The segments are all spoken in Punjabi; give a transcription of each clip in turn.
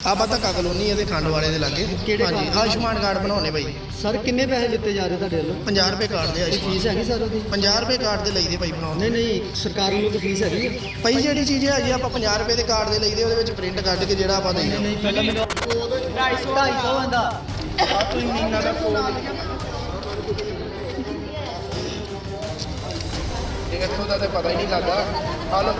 ਆਪਾਂ ਧੱਕਾ ਕਲੋਨੀ ਇਹਦੇ ਖੰਡ ਵਾਲੇ ਦੇ ਲਾਗੇ। ਕਿਹੜੇ ਹਾਂਜੀ? ਆਯੁਸ਼ਮਾਨ ਕਾਰਡ ਬਣਾਉਣੇ ਭਾਈ ਸਰ ਕਿੰਨੇ ਪੈਸੇ ਲਿੱਤੇ ਜਾ ਰਹੇ ਤੁਹਾਡੇ ਵੱਲੋਂ? 50 ਰੁਪਏ ਕਾਰਡ ਦੇ ਆਯੁਸ਼ਮਾਨ ਫੀਸ ਹੈਗੀ ਸਰ ਉਹਦੀ? 50 ਰੁਪਏ ਕਾਰਡ ਦੇ ਲਈਦੇ ਭਾਈ ਬਣਾਉਣੇ ਨਹੀਂ ਨਹੀਂ ਸਰਕਾਰ ਵੱਲੋਂ ਕੋਈ ਫੀਸ ਹੈਗੀ ਹੈ ਭਾਈ ਜਿਹੜੀ ਚੀਜ਼ ਹੈਗੀ ਆ, ਆਪਾਂ 50 ਰੁਪਏ ਦੇ ਕਾਰਡ ਦੇ ਲਈਦੇ ਉਹਦੇ ਵਿੱਚ ਪ੍ਰਿੰਟ ਕੱਢ ਕੇ ਜਿਹੜਾ ਆਪਾਂ ਦੇਈਦਾ ਨਹੀਂ ਪਹਿਲਾਂ ਮੈਨੂੰ 250 250 ਆਂਦਾ ਆ ਤੁਸੀਂ ਮਹੀਨਾ ਦਾ ਇੱਥੋਂ ਦਾ ਤੇ ਪਤਾ ਹੀ ਨਹੀਂ ਲੱਗਦਾ। ਆ ਲੋ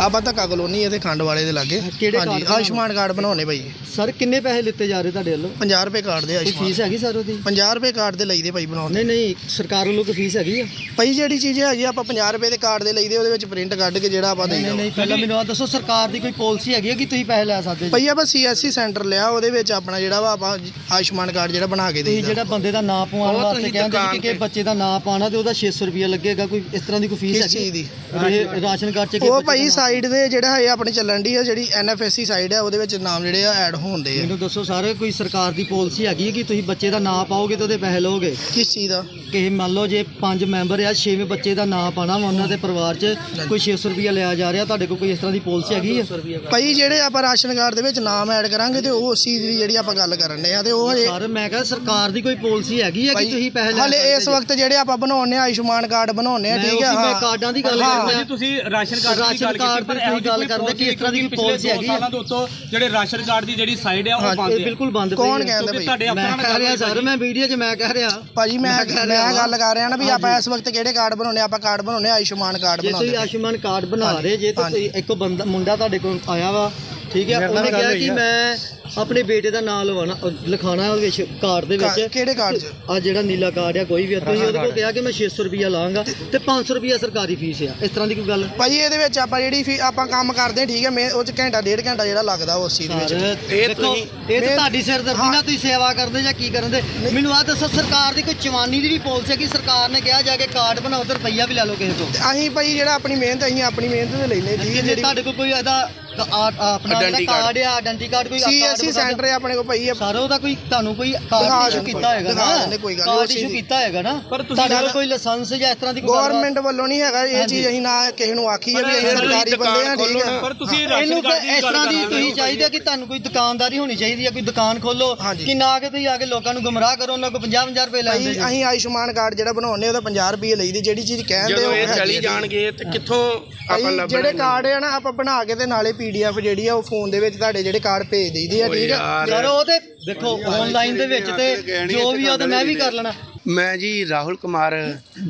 ਆਪਾਂ ਧੱਕਾ ਕਲੋਨੀ ਇਹਦੇ ਖੰਡ ਵਾਲੇ ਦੇ ਲਾਗੇ। ਕਿਹੜੇ ਹਾਂਜੀ ਕਾਰਡ ਆਯੁਸ਼ਮਾਨ ਕਾਰਡ ਬਣਾਉਣੇ ਭਾਈ ਸਰ ਕਿੰਨੇ ਪੈਸੇ ਲਿੱਤੇ ਜਾ ਰਹੇ ਤੁਹਾਡੇ ਵੱਲੋਂ? 50 ਰੁਪਏ ਕਾਰਡ ਦੇ ਕੋਈ ਆਯੁਸ਼ਮਾਨ ਫੀਸ ਹੈਗੀ ਸਰ ਉਹਦੀ? 50 ਰੁਪਏ ਕਾਰਡ ਦੇ ਲਈਦੇ ਭਾਈ ਬਣਾਉਣੇ ਨਹੀਂ ਨਹੀਂ ਸਰਕਾਰ ਵੱਲੋਂ ਕੋਈ ਫੀਸ ਹੈਗੀ ਹੈ ਭਾਈ ਜਿਹੜੀ ਚੀਜ਼ ਹੈਗੀ ਆ, ਆਪਾਂ 50 ਰੁਪਏ ਦੇ ਕਾਰਡ ਦੇ ਲਈਦੇ ਉਹਦੇ ਵਿੱਚ ਪ੍ਰਿੰਟ ਕੱਢ ਕੇ ਜਿਹੜਾ ਆਪਾਂ ਨਹੀਂ ਦੇਈਦਾ ਨਹੀਂ ਪਹਿਲਾਂ ਮੈਨੂੰ ਆ ਦੱਸੋ ਸਰਕਾਰ ਦੀ ਕੋਈ ਪਾਲਿਸੀ ਹੈਗੀ ਕਿ ਤੁਸੀਂ ਪੈਸੇ ਲੈ ਸਕਦੇ ਜੀ? ਭਾਈ ਆਪਾਂ ਸੀਐਸਸੀ ਸੈਂਟਰ ਲਿਆ ਉਹਦੇ ਵਿੱਚ ਆਪਣਾ ਜਿਹੜਾ ਵਾ ਆਪਾਂ ਆਯੁਸ਼ਮਾਨ ਕਾਰਡ ਜਿਹੜਾ ਬਣਾ ਕੇ ਤੁਸੀਂ ਦੇਈਦਾ। ਜਿਹੜਾ ਬੰਦੇ ਦਾ ਨਾਂ ਪਵਾਉਣ ਉਹ ਵਾਸਤੇ ਤੁਸੀਂ ਕਹਿੰਦੇ ਕਿ ਕਿ ਬੱਚੇ ਦਾ ਨਾਂ ਪਾਣਾ ਤੇ ਉਹਦਾ 600 ਰੁਪਏ ਲੱਗੇਗਾ ਕੋਈ ਇਸ ਤਰ੍ਹਾਂ ਦੀ ਕੋਈ ਫੀਸ ਕਿਸ ਹੈਗੀ? ਚੀਜ਼ ਦੀ? ਰੇ- ਰਾਸ਼ਨ ਕਾਰਡ ਚ ਕਿ ਉਹ ਬੱਚੇ ਭਾਈ ਨਾਂ- ਸਾਈਡ ਦੇ ਜਿਹੜਾ ਹੈ ਆਪਣੇ ਚੱਲਣ ਦੀ ਆ ਜਿਹੜੀ ਐਨਐਫਐਸਸੀ ਸਾਈਡ ਆ ਉਹਦੇ ਵਿੱਚ ਨਾਮ ਜਿਹੜੇ ਆ ਐਡ ਹੁੰਦੇ ਆ। ਮੈਨੂੰ ਦੱਸੋ ਸਾਰੇ ਕੋਈ ਸਰਕਾਰ ਦੀ ਪਾਲਿਸੀ ਹੈਗੀ ਹੈ ਕਿ ਤੁਸੀਂ ਬੱਚੇ ਦਾ ਨਾਂ ਪਾਓਗੇ ਤੇ ਉਹਦੇ ਪੈਸੇ ਲਓਗੇ? ਕਿਸ ਚੀਜ਼ ਦਾ? ਕਿ ਮੰਨ ਲਓ ਜੇ ਪੰਜ ਮੈਂਬਰ ਆ ਛੇਵੇਂ ਬੱਚੇ ਦਾ ਨਾਂ ਪਾਣਾ ਵਾ ਉਹਨਾਂ ਦੇ ਪਰਿਵਾਰ 'ਚ ਕੋਈ 600 ਰੁਪਏ ਲਿਆ ਜਾ ਰਿਹਾ ਤੁਹਾਡੇ ਕੋਲ ਕੋਈ ਇਸ ਤਰ੍ਹਾਂ ਦੀ ਪਾਲਿਸੀ ਹੈਗੀ ਹੈ? ਭਾਈ ਜਿਹੜੇ ਆਪਾਂ ਰਾਸ਼ਨ ਕਾਰਡ ਦੇ ਵਿੱਚ ਨਾਮ ਐਡ ਕਰਾਂਗੇ ਤੇ ਉਹ ਉਸ ਚੀਜ਼ ਦੀ ਜਿਹੜੀ ਆਪਾਂ ਗੱਲ ਕਰਨ ਦੇ ਆ ਤੇ ਉਹ ਹਜੇ ਸਰ ਮੈਂ ਕਿਹਾ ਸਰਕਾਰ ਦੀ ਕੋਈ ਪਾਲਿਸੀ ਹੈਗੀ ਹੈ ਕਿ ਤੁਸੀਂ ਪੈਸੇ ਲੈ ਹਾਲੇ ਇਸ ਵਕਤ ਜਿਹੜੇ ਆਪਾਂ ਬਣਾਉਣੇ ਆ ਆਯੁਸ਼ਮਾਨ ਕਾਰਡ ਬਣਾਉਣੇ ਆ ਠੀਕ ਆ ਮੈਂ ਹਾਂ। ਕਾਰਡਾਂ ਦੀ ਗੱਲ ਹਾਂ। ਕਰ ਰਿਹਾ ਜੀ ਤੁਸੀਂ ਰਾਸ਼ਨ ਕਾਰਡ ਦੀ ਗੱਲ ਕੀਤੀ ਪਰ ਦੀ ਇਹੋ ਗੱਲ ਜਿਹੀ ਕਰਦੇ ਕਿ ਇਸ ਤਰ੍ਹਾਂ ਦੀ ਦੋ ਹੈਗੀ ਹੈ। ਸਾਲਾਂ ਦੇ ਉੱਤੋਂ ਜਿਹੜੇ ਰਾਸ਼ਨ ਕਾਰਡ ਦੀ ਜਿਹੜੀ ਸਾਈਡ ਆ ਉਹ ਬੰਦ ਇਹ ਹੈ ਬਿਲਕੁਲ ਬੰਦ ਕੌਣ ਪਈ ਹੈ। ਕਹਿੰਦਾ ਕਿਉਂਕਿ ਭਾਈ ਤੁਹਾਡੇ ਮੈਂ ਅਫਸਰਾਂ ਕਹਿ ਰਿਹਾ ਸਰ ਮੈਂ ਵੀਡੀਓ 'ਚ ਮੈਂ ਕਹਿ ਰਿਹਾ ਭਾਜੀ ਮੈਂ ਮੈਂ ਗੱਲ ਕਰ ਰਿਹਾ ਨਾ ਵੀ ਆਪਾਂ। ਇਸ ਵਕਤ ਕਿਹੜੇ ਕਾਰਡ ਬਣਾਉਣੇ? ਆਪਾਂ ਕਾਰਡ ਬਣਾਉਣੇ ਆਯੁਸ਼ਮਾਨ ਕਾਰਡ ਜੇ ਤੁਸੀਂ ਬਣਾਉਂਦੇ ਆਯੁਸ਼ਮਾਨ ਕਾਰਡ ਬਣਾ ਰਹੇ ਜੇ। ਤੁਸੀਂ ਇੱਕ ਬੰਦਾ ਮੁੰਡਾ ਤੁਹਾਡੇ ਕੋਲ ਆਇਆ ਵਾ ਠੀਕ ਹੈ ਉਹਨੇ ਕਿਹਾ ਕਿ ਆ। ਮੈਂ ਆਪਣੇ ਬੇਟੇ ਦਾ ਨਾਮ ਲਵਾਣਾ ਲਿਖਾਣਾ ਉਹਦੇ ਵਿੱਚ ਕਾਰਡ ਦੇ ਵਿੱਚ। ਕਿਹੜੇ ਕਾਰਡ 'ਚ ਆ ਜਿਹੜਾ ਨੀਲਾ ਕਾਰਡ ਆ ਕੋਈ ਵੀ ਆ, ਤੁਸੀਂ ਉਹਦੇ ਕੋਲ ਕਿਹਾ ਕਿ ਮੈਂ 600 ਰੁਪਿਆ ਲਾਂਗਾ ਤੇ 500 ਰੁਪਿਆ ਸਰਕਾਰੀ ਫੀਸ ਆ। ਇਸ ਤਰ੍ਹਾਂ ਦੀ ਕੋਈ ਗੱਲ? ਭਾਜੀ ਇਹਦੇ ਵਿੱਚ ਆਪਾਂ ਜਿਹੜੀ ਫੀ ਆਪਾਂ ਕੰਮ ਕਰਦੇ ਹਾਂ, ਠੀਕ ਹੈ ਮੈਂ ਉਹ ਚ ਘੰਟਾ ਡੇਢ ਘੰਟਾ ਜਿਹੜਾ ਲੱਗਦਾ ਉਸ ਚੀਜ਼ ਸਰ ਵਿੱਚ ਇਹ ਦੇਖੋ ਇਹ ਤਾਂ ਮੈਂ- ਤੁਹਾਡੀ ਸਿਰਦਰਦੀ ਨਾਲ ਤੁਸੀਂ ਸੇਵਾ ਕਰਦੇ ਜਾਂ ਕੀ ਕਰਦੇ ਮੈਨੂੰ ਆ ਦੱਸੋ ਸਰਕਾਰ ਦੀ ਕੋਈ ਚਵਾਨੀ ਦੀ ਵੀ ਪਾਲਿਸੀ ਹੈ ਕਿ ਸਰਕਾਰ ਨੇ ਕਿਹਾ ਜਾ ਕੇ ਕਾਰਡ ਬਣਾਓ ਤੇ ਰੁਪਈਆ ਵੀ ਲੈ ਲਓ ਕਿਸੇ ਤੋਂ? ਤੇ ਅਸੀਂ ਭਾਈ ਜਿਹੜਾ ਆਪਣੀ ਮਿਹਨਤ ਅਸੀਂ ਆਪਣੀ ਮਿਹਨਤ ਤੇ ਲੈਨੇ ਠੀਕ ਹੈ ਜੇ ਜਿਹੜੀ ਤੁਹਾਡੇ ਕੋਲ ਕੋਈ ਇਹਦਾ ਕ- ਆ- ਆਪਣਾ ਜਿਹੜਾ Identity card। ਕਾਰਡ ਆ ਆਇਡੈਂਟੀ ਕਾਰਡ ਕੋਈ ਸੀਐਸਸੀ ਸੈਂਟਰ ਹੈ ਆਪਣੇ ਕੋਲ ਭਾਈ ਇਹ- ਸਰ ਉਹਦਾ ਕੋਈ ਤੁਹਾਨੂੰ ਕੋਈ ਦਿਖਾ ਕਾਰਡ ਇਸ਼ੂ ਦਿੰਦੇ, ਕੀਤਾ ਹੋਏਗਾ ਦਿਖਾ ਨਾ? ਦਿੰਦੇ, ਕੋਈ ਗੱਲ ਨਹੀਂ, ਕਾਰਡ ਉਸ ਚੀਜ਼ ਇਸ਼ੂ ਦੀ। ਕੀਤਾ ਹੋਏਗਾ ਨਾ? ਪਰ ਤੁਸੀਂ ਤੁਹਾਡੇ ਕੋਲ ਸਾਡਾ- ਕੋਈ ਲਾਇਸੈਂਸ ਜਾਂ ਇਸ ਤਰ੍ਹਾਂ ਦੀ ਕੋਈ ਗੱਲਬਾਤ- ਗਵਰਨਮੈਂਟ ਵੱਲੋਂ ਨਹੀਂ ਹੈਗਾ ਇਹ ਹਾਂਜੀ। ਚੀਜ਼ ਅਸੀਂ ਨਾ ਕਿਸੇ ਨੂੰ ਆਖੀ ਹੈ ਵੀ ਅਸੀਂ ਪਰ ਸਰਕਾਰੀ ਬੰਦੇ ਆ ਠੀਕ ਹੈ ਪਰ ਤੁਸੀਂ ਇਹਨੂੰ ਰਾਸ਼ਨ ਫਿਰ ਕਾਰਡ ਦੀ ਇਸ ਗੱਲ ਤਰ੍ਹਾਂ ਦੀ ਕਰ ਰਹੇ ਤੁਸੀਂ ਹੋ ਚਾਹੀਦਾ ਕਿ ਤੁਹਾਨੂੰ ਕੋਈ ਦੁਕਾਨਦਾਰੀ ਹੋਣੀ ਚਾਹੀਦੀ ਹੈ ਕੋਈ ਦੁਕਾਨ ਖੋਲੋ। ਹਾਂਜੀ। ਕਿ ਨਾ ਕਿ ਤੁਸੀਂ ਆ ਕੇ ਲੋਕਾਂ ਨੂੰ ਗੁੰਮਰਾਹ ਕਰੋ ਉਹਨਾਂ ਕੋਲ 50 50 ਰੁਪਏ ਲੈਂਦੇ ਜੀ। ਅਸੀਂ ਆਯੁਸ਼ਮਾਨ ਕਾਰਡ ਜਿਹੜਾ ਬਣਾਉਣੇ ਉਹਦਾ 50 ਰੁਪਏ ਲਈਦੀ ਜਿਹੜੀ ਚੀਜ਼ ਕਹਿੰਦੇ ਜਦੋਂ ਇਹ ਹੈਗੀ ਚਲੀ ਹੈ। ਜਾਣਗੇ ਤੇ ਕਿੱਥੋਂ ਭਾਈ ਆਪਾਂ ਲੱਭਣਾ ਜਿਹੜੇ ਕਾਰਡ ਆ ਨਾ ਆਪਾਂ ਬਣਾ ਕੇ ਤੇ ਨਾਲੇ ਪੀਡੀਐਫ ਜਿਹੜੀ ਆ ਉਹ ਫੋਨ ਦੇ ਵਿੱਚ ਤੁਹਾਡੇ ਜਿਹੜੇ ਕਾਰਡ ਭੇਜ ਦਈਦੀ ਆ ਠੀਕ ਹੈ ਯਾਰ। ਉਹ ਤੇ ਦੇਖੋ ਆਨਲਾਈਨ ਦੇ ਵਿੱਚ ਤੇ ਜੋ ਵੀ ਆ ਤੇ ਮੈਂ ਵੀ ਕਰ ਲੈਣਾ। ਮੈਂ ਜੀ ਰਾਹੁਲ ਕੁਮਾਰ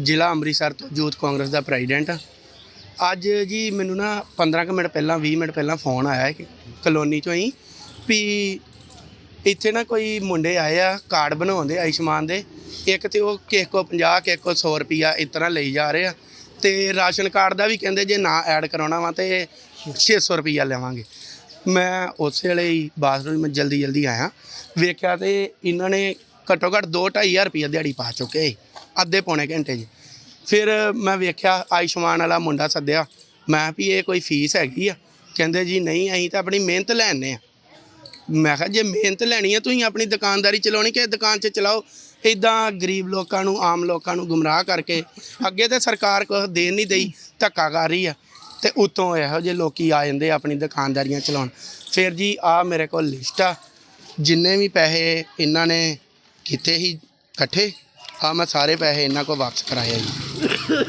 ਜ਼ਿਲ੍ਹਾ ਅੰਮ੍ਰਿਤਸਰ ਤੋਂ ਯੂਥ ਕਾਂਗਰਸ ਦਾ ਪ੍ਰੈਜ਼ੀਡੈਂਟ ਅੱਜ ਜੀ ਮੈਨੂੰ ਨਾ 15 ਕੁ ਮਿੰਟ ਪਹਿਲਾਂ 20 ਮਿੰਟ ਪਹਿਲਾਂ ਫੋਨ ਆਇਆ ਕਿ ਕਲੋਨੀ ਚੋਂ ਹੀ ਵੀ ਇੱਥੇ ਨਾ ਕੋਈ ਮੁੰਡੇ ਆਏ ਆ ਕਾਰਡ ਬਣਾਉਂਦੇ ਆਯੁਸ਼ਮਾਨ ਦੇ। ਇੱਕ ਤੇ ਉਹ ਕਿਸੇ ਕੋ 50 ਕਿਸੇ ਕੋ 100 ਰੁਪਿਆ ਇਸ ਤਰ੍ਹਾਂ ਲਈ ਜਾ ਰਹੇ ਆ। ਤੇ ਰਾਸ਼ਨ ਕਾਰਡ ਦਾ ਵੀ ਕਹਿੰਦੇ ਜੇ ਨਾ ਐਡ ਕਰਾਉਣਾ ਵਾ ਤੇ 600 ਰੁਪਈਆ ਲਵਾਂਗੇ। ਮੈਂ ਉਸੇ ਵੇਲੇ ਹੀ ਬਾਥਰੂਮ ਮੈਂ ਜਲਦੀ ਜਲਦੀ ਆਇਆ। ਵੇਖਿਆ ਤੇ ਇਹਨਾਂ ਨੇ ਘੱਟੋ ਘੱਟ 2-2500 ਰੁਪਈਆ ਦਿਹਾੜੀ ਪਾ ਚੁੱਕੇ ਸੀ, ਅੱਧੇ ਪੌਣੇ ਘੰਟੇ 'ਚ। ਫਿਰ ਮੈਂ ਵੇਖਿਆ ਆਯੁਸ਼ਮਾਨ ਵਾਲਾ ਮੁੰਡਾ ਸੱਦਿਆ ਮੈਂ ਵੀ ਇਹ ਕੋਈ ਫੀਸ ਹੈਗੀ ਆ? ਕਹਿੰਦੇ ਜੀ ਨਹੀਂ ਅਸੀਂ ਤਾਂ ਆਪਣੀ ਮਿਹਨਤ ਲੈਣੇ ਆ ਮੈਂ ਕਿਹਾ ਜੇ ਮਿਹਨਤ ਲੈਣੀ ਆ ਤੁਸੀਂ ਆਪਣੀ ਦੁਕਾਨਦਾਰੀ ਚਲਾਉਣੀ ਕਿ ਦੁਕਾਨ 'ਚ ਚਲਾਓ? ਇਦਾਂ ਗਰੀਬ ਲੋਕਾਂ ਨੂੰ ਆਮ ਲੋਕਾਂ ਨੂੰ ਗੁੰਮਰਾਹ ਕਰਕੇ ਅੱਗੇ ਤੇ ਸਰਕਾਰ ਕੁਛ ਦੇਣ ਨਹੀਂ ਦਈ ਧੱਕਾ ਕਰ ਰਹੀ ਆ। ਤੇ ਉਤੋਂ ਇਹੋ ਜਿਹੇ ਲੋਕੀ ਆ ਜਾਂਦੇ ਆਪਣੀ ਦੁਕਾਨਦਾਰੀਆਂ ਚਲਾਉਣ। ਫਿਰ ਜੀ ਆ ਮੇਰੇ ਕੋਲ ਲਿਸਟ ਆ। ਜਿੰਨੇ ਵੀ ਪੈਸੇ ਇਹਨਾਂ ਨੇ ਕੀਤੇ ਸੀ ਇਕੱਠੇ ਆ ਮੈਂ ਸਾਰੇ ਪੈਸੇ ਇਹਨਾਂ ਕੋਲ ਵਾਪਸ ਕਰਾਏ ਆ ਜੀ।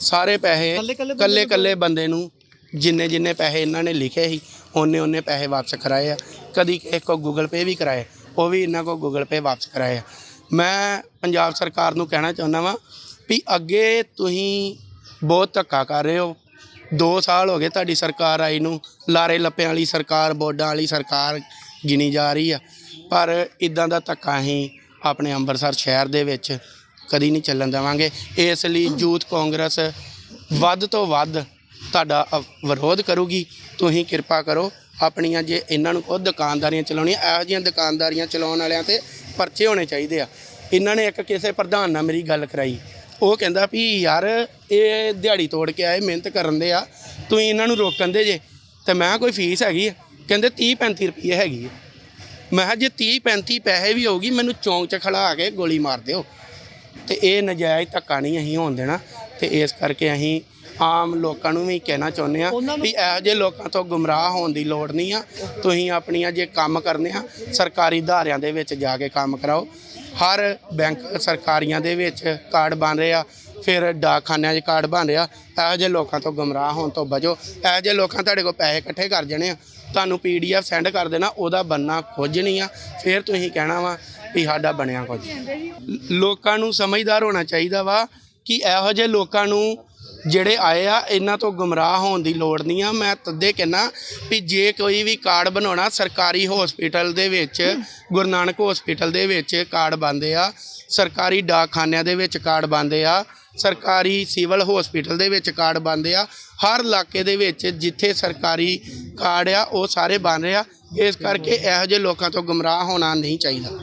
ਸਾਰੇ ਪੈਸੇ ਕੱਲੇ ਕੱਲੇ ਬੰਦੇ ਨੂੰ ਜਿੰਨੇ ਜਿੰਨੇ ਪੈਸੇ ਇਹਨਾਂ ਨੇ ਲਿਖੇ ਸੀ ਉਹਨੇ ਉਹਨੇ ਪੈਸੇ ਵਾਪਸ ਕਰਾਏ ਆ। ਕਦੀ ਇੱਕ ਕੋ ਗੂਗਲ ਪੇ ਵੀ ਕਰਾਏ ਉਹ ਵੀ ਇਹਨਾਂ ਕੋ ਗੂਗਲ ਪੇ ਵਾਪਸ ਕਰਾਏ ਆ। ਮੈਂ ਪੰਜਾਬ ਸਰਕਾਰ ਨੂੰ ਕਹਿਣਾ ਚਾਹੁੰਦਾ ਵਾਂ ਵੀ ਅੱਗੇ ਤੁਸੀਂ ਬਹੁਤ ਧੱਕਾ ਕਰ ਰਹੇ ਹੋ 2 ਸਾਲ ਹੋ ਗਏ ਤੁਹਾਡੀ ਸਰਕਾਰ ਆਈ ਨੂੰ। ਲਾਰੇ ਲੱਪਿਆਂ ਵਾਲੀ ਸਰਕਾਰ, ਬੋਰਡਾਂ ਵਾਲੀ ਸਰਕਾਰ ਗਿਣੀ ਜਾ ਰਹੀ ਆ। ਪਰ ਇਦਾਂ ਦਾ ਧੱਕਾ ਅਸੀਂ ਆਪਣੇ ਅੰਮ੍ਰਿਤਸਰ ਸ਼ਹਿਰ ਦੇ ਵਿੱਚ ਕਦੀ ਨਹੀਂ ਚੱਲਣ ਦੇਵਾਂਗੇ। ਇਸ ਲਈ ਯੂਥ ਕਾਂਗਰਸ ਵੱਧ ਤੋਂ ਵੱਧ ਤੁਹਾਡਾ ਅ- ਵਿਰੋਧ ਕਰੂਗੀ। ਤੁਸੀਂ ਕਿਰਪਾ ਕਰੋ ਆਪਣੀਆਂ ਜੇ ਇਹਨਾਂ ਨੂੰ ਖੁਦ ਦੁਕਾਨਦਾਰੀਆਂ ਚਲਾਉਣੀਆਂ, ਇਹੋ ਜਿਹੀਆਂ ਦੁਕਾਨਦਾਰੀਆਂ ਚਲਾਉਣ ਵਾਲਿਆਂ ਤੇ ਪਰਚੇ ਹੋਣੇ ਚਾਹੀਦੇ ਆ। ਇਹਨਾਂ ਨੇ ਇੱਕ ਕਿਸੇ ਪ੍ਰਧਾਨ ਨਾਲ ਮੇਰੀ ਗੱਲ ਕਰਾਈ। ਉਹ ਕਹਿੰਦਾ ਵੀ ਯਾਰ ਇਹ ਦਿਹਾੜੀ ਤੋੜ ਕੇ ਆਏ ਮਿਹਨਤ ਕਰਨ ਦੇ ਆ। ਤੁਸੀਂ ਇਹਨਾਂ ਨੂੰ ਰੋਕਣ ਦੇ ਜੇ। ਤੇ ਮੈਂ ਕੋਈ ਫੀਸ ਹੈਗੀ ਆ? ਕਹਿੰਦੇ 30 35 ਰੁਪਏ ਹੈਗੀ ਆ। ਮੈਂ ਕਿਹਾ ਜੇ 30 35 ਪੈਸੇ ਵੀ ਹੋਊਗੀ ਮੈਨੂੰ ਚੌਂਕ 'ਚ ਖੜਾ ਕੇ ਗੋਲੀ ਮਾਰ ਦਿਓ। ਤੇ ਇਹ ਨਜਾਇਜ਼ ਧੱਕਾ ਨਹੀਂ ਅਸੀਂ ਹੋਣ ਦੇਣਾ। ਤੇ ਇਸ ਕਰਕੇ ਅਸੀਂ ਆਮ ਲੋਕਾਂ ਨੂੰ ਵੀ ਕਹਿਣਾ ਚਾਹੁੰਦੇ ਆ ਵੀ ਇਹੋ ਜਿਹੇ ਲੋਕਾਂ ਤੋਂ ਗੁੰਮਰਾਹ ਹੋਣ ਦੀ ਲੋੜ ਨਹੀਂ ਆ। ਤੁਸੀਂ ਆਪਣੀਆਂ ਜੇ ਕੰਮ ਕਰਨੇ ਆ ਸਰਕਾਰੀ ਅਦਾਰਿਆਂ ਦੇ ਵਿੱਚ ਜਾ ਕੇ ਕੰਮ ਕਰਾਓ। ਹਰ ਬੈਂਕ ਸਰਕਾਰੀਆਂ ਦੇ ਵਿੱਚ ਕਾਰਡ ਬਣ ਰਹੇ ਆ, ਫਿਰ ਡਾਕਖਾਨਿਆਂ 'ਚ ਕਾਰਡ ਬਣ ਰਿਹਾ। ਇਹੋ ਜਿਹੇ ਲੋਕਾਂ ਤੋਂ ਗੁੰਮਰਾਹ ਹੋਣ ਤੋਂ ਬਚੋ। ਇਹੋ ਜਿਹੇ ਲੋਕਾਂ ਤੁਹਾਡੇ ਕੋਲ ਪੈਸੇ ਇਕੱਠੇ ਕਰ ਜਾਣੇ ਆ। ਤੁਹਾਨੂੰ ਪੀਡੀਐਫ ਸੈਂਡ ਕਰ ਦੇਣਾ, ਉਹਦਾ ਬੰਨਾ ਕੁਝ ਨਹੀਂ ਆ। ਫਿਰ ਤੁਸੀਂ ਕਹਿਣਾ ਵਾ ਵੀ ਸਾਡਾ ਬਣਿਆ ਕੁਝ। ਲੋਕਾਂ ਨੂੰ ਸਮਝਦਾਰ ਹੋਣਾ ਚਾਹੀਦਾ ਵਾ ਕਿ ਇਹੋ ਜਿਹੇ ਲੋਕਾਂ ਨੂੰ ਜਿਹੜੇ ਆਏ ਆ, ਇਹਨਾਂ ਤੋਂ ਗੁੰਮਰਾਹ ਹੋਣ ਦੀ ਲੋੜ ਨਹੀਂ ਆ। ਮੈਂ ਤਦੇ ਕਹਿਣਾ ਵੀ ਜੇ ਕੋਈ ਵੀ ਕਾਰਡ ਬਣਾਉਣਾ, ਸਰਕਾਰੀ ਹਸਪੀਟਲ ਦੇ ਵਿੱਚ, ਗੁਰੂ ਨਾਨਕ ਹਸਪੀਟਲ ਦੇ ਵਿੱਚ ਕਾਰਡ ਬਣਦੇ ਆ। ਸਰਕਾਰੀ ਡਾਕਖਾਨਿਆਂ ਦੇ ਵਿੱਚ ਕਾਰਡ ਬਣਦੇ ਆ। ਸਰਕਾਰੀ ਸਿਵਲ ਹਸਪੀਟਲ ਦੇ ਵਿੱਚ ਕਾਰਡ ਬਣਦੇ ਆ। ਹਰ ਇਲਾਕੇ ਦੇ ਵਿੱਚ ਜਿੱਥੇ ਸਰਕਾਰੀ ਕਾਰਡ ਆ, ਉਹ ਸਾਰੇ ਬਣ ਰਹੇ ਆ। ਇਸ ਕਰਕੇ ਇਹੋ ਜਿਹੇ ਲੋਕਾਂ ਤੋਂ ਗੁੰਮਰਾਹ ਹੋਣਾ ਨਹੀਂ ਚਾਹੀਦਾ।